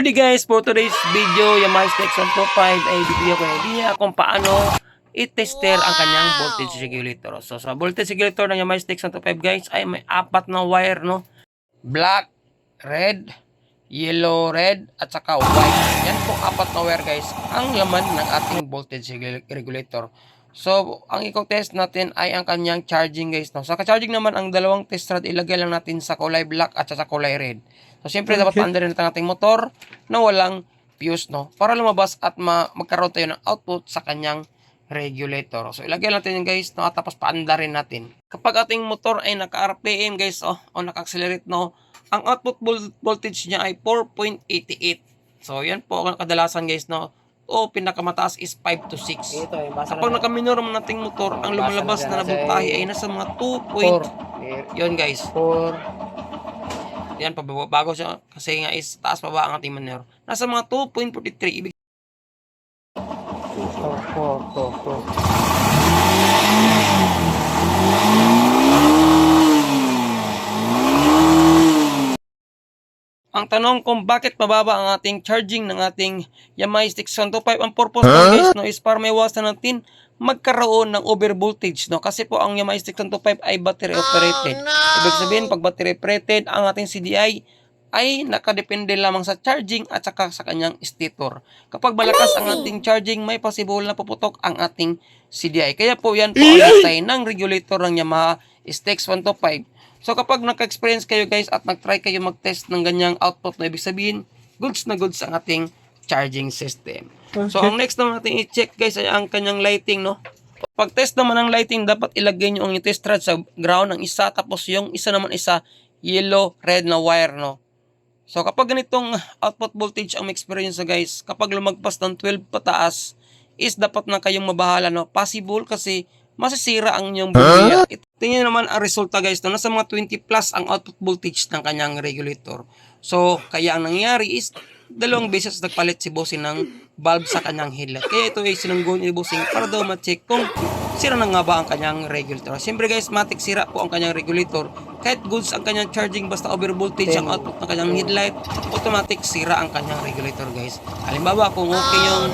Good day guys, for today's video, Yamaha Station Pro 5 ay bibigyan ko ng idea kung paano i-tester ang kanyang voltage regulator. So sa voltage regulator ng Yamaha Station 5 guys ay may apat na wire no. Black, red, yellow, red at saka white. Yan po apat na wire guys ang laman ng ating voltage regula- regulator. So, ang i-test natin ay ang kanyang charging guys. No? Sa ka-charging naman, ang dalawang test rod ilagay lang natin sa kulay black at sa kulay red. So, siyempre, dapat rin natin ating motor na walang fuse, no? Para lumabas at ma magkaroon tayo ng output sa kanyang regulator. So, ilagay natin yun guys, no? At tapos paanda rin natin. Kapag ating motor ay naka-RPM guys, oh, o naka-accelerate, no? Ang output vol- voltage niya ay 4.88. So, yan po ang kadalasan guys, no? O pinakamataas is 5 to 6. Ito, yung basa Kapag nakaminor naman nating motor, ang lumalabas na nabultahe ay nasa mga 2 point. Yun guys. 4. Yan, pabago siya. Kasi nga is taas pa ba ang ating minor. Nasa mga 2.43. Ibig 4, 4, 4, 4. Ang tanong kung bakit mababa ang ating charging ng ating Yamaha Stick 125, ang purpose huh? guys no, is para maiwasan natin magkaroon ng over voltage no kasi po ang Yamaha Stick 125 ay battery operated. Ibig sabihin pag battery operated ang ating CDI ay nakadepende lamang sa charging at saka sa kanyang stator. Kapag malakas ang ating charging, may possible na puputok ang ating CDI. Kaya po yan po ang design ng regulator ng Yamaha Stex 125. So kapag naka-experience kayo guys at nag-try kayo mag-test ng ganyang output na ibig sabihin, goods na goods ang ating charging system. So ang next naman natin i-check guys ay ang kanyang lighting no. Pag test naman ng lighting, dapat ilagay nyo ang test rod sa ground ng isa tapos yung isa naman isa yellow, red na wire no. So kapag ganitong output voltage ang experience guys, kapag lumagpas ng 12 pataas, is dapat na kayong mabahala no. Possible kasi masisira ang inyong bumilya. Huh? Tingnan naman ang resulta guys, no? nasa mga 20 plus ang output voltage ng kanyang regulator. So, kaya ang nangyari is, dalawang beses nagpalit si bossing ng bulb sa kanyang headlight. Kaya ito ay sinunggun ni bossing para daw ma-check kung sira na nga ba ang kanyang regulator. Siyempre guys, matik sira po ang kanyang regulator. Kahit goods ang kanyang charging, basta over voltage ang output ng kanyang headlight, automatic sira ang kanyang regulator guys. Halimbawa, kung okay yung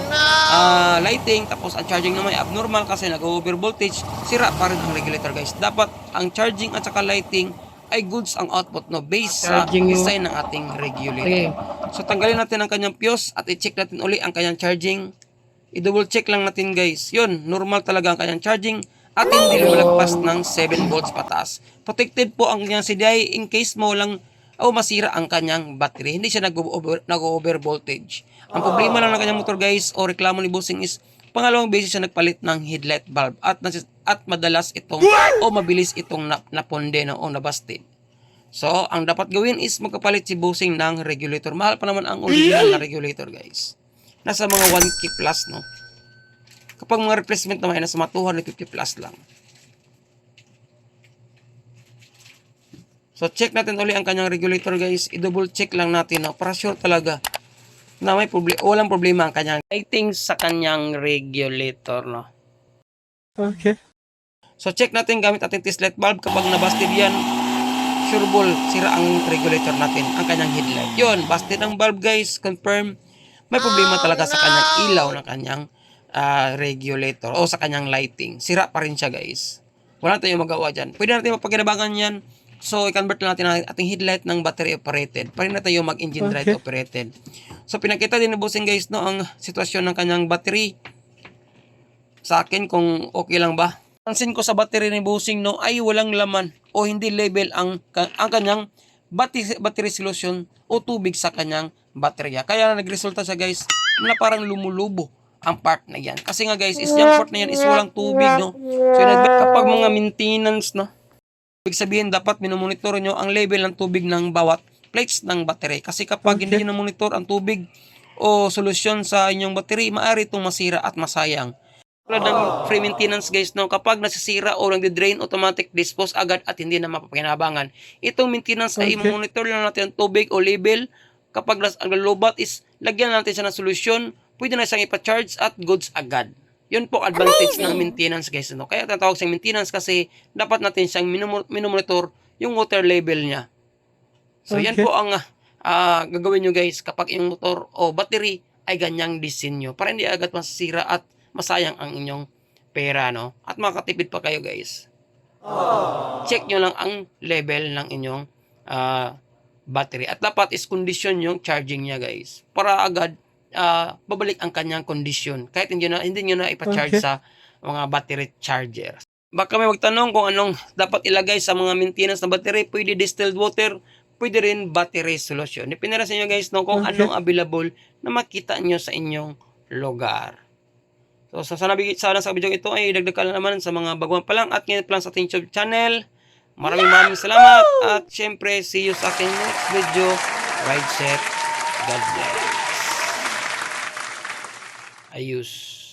uh, lighting, tapos ang charging naman ay abnormal kasi nag-over voltage, sira pa rin ang regulator guys. Dapat ang charging at saka lighting ay goods ang output no based sa Charging yung- design ng ating regulator. Okay. So tanggalin natin ang kanyang fuse at i-check natin uli ang kanyang charging. I-double check lang natin guys. Yun, normal talaga ang kanyang charging at hindi lumalagpas ng 7 volts pataas. Protected po ang kanyang CDI in case mo lang o masira ang kanyang battery. Hindi siya nag-over, nag-over voltage. Ang problema lang ng kanyang motor guys o reklamo ni Bossing is pangalawang beses siya nagpalit ng headlight bulb at at madalas itong o mabilis itong nap, naponde na o nabasted. So, ang dapat gawin is magkapalit si Bossing ng regulator. Mahal pa naman ang original na regulator, guys. Nasa mga 1K plus, no? Kapag mga replacement naman, ay nasa mga 250 plus lang. So, check natin uli ang kanyang regulator, guys. I-double check lang natin, no? Para sure talaga na may problema, walang problema ang kanyang lighting sa kanyang regulator, no? Okay. So check natin gamit ating test light bulb kapag nabasted yan, sure ball, sira ang regulator natin, ang kanyang headlight. Yun, busted ang bulb guys, confirm. May problema talaga sa kanyang ilaw ng kanyang ah, regulator o sa kanyang lighting. Sira pa rin siya guys. Wala tayong magawa dyan. Pwede natin mapagkinabangan yan. So, i-convert lang natin ang ating headlight ng battery operated. Pwede na tayo mag-engine drive Okay. operated. So, pinakita din ni Bossing guys no, ang sitwasyon ng kanyang battery sa akin kung okay lang ba. Pansin ko sa battery ni Bossing no ay walang laman o hindi level ang ang kanyang battery, battery solution o tubig sa kanyang baterya. Kaya nagresulta siya guys na parang lumulubo ang part na yan. Kasi nga guys, is yung part na yan is walang tubig no. So yun, kapag mga maintenance no, ibig sabihin dapat minomonitor nyo ang level ng tubig ng bawat plates ng battery. Kasi kapag hindi nyo na-monitor ang tubig o solusyon sa inyong battery, maaari itong masira at masayang. Tulad ng free maintenance guys, no, kapag nasisira o nagdi-drain, automatic dispose agad at hindi na mapapakinabangan. Itong maintenance ay Okay. monitor lang natin ang tubig o label. Kapag lobat is lagyan natin siya ng solusyon, pwede na siyang ipa-charge at goods agad. Yun po advantage ng maintenance guys. No? Kaya tatawag siyang maintenance kasi dapat natin siyang minomonitor yung water level niya. So yan Okay. po ang ah, gagawin nyo guys kapag yung motor o battery ay ganyang disenyo para hindi agad masisira at masayang ang inyong pera no at makatipid pa kayo guys check nyo lang ang level ng inyong ah, battery at dapat is condition yung charging niya guys para agad ah, babalik ang kanyang condition kahit hindi nyo na, hindi nyo na ipa-charge Okay. sa mga battery charger baka may magtanong kung anong dapat ilagay sa mga maintenance na battery pwede distilled water pwede rin battery solution depende na sa inyo guys no, kung Okay. anong available na makita nyo sa inyong lugar So, sa sana, sana sa video ito ay dagdag ka na naman sa mga baguhan pa lang at ngayon pa lang sa ating YouTube channel. Maraming maraming salamat at syempre see you sa ating next video. Ride set. God bless ayos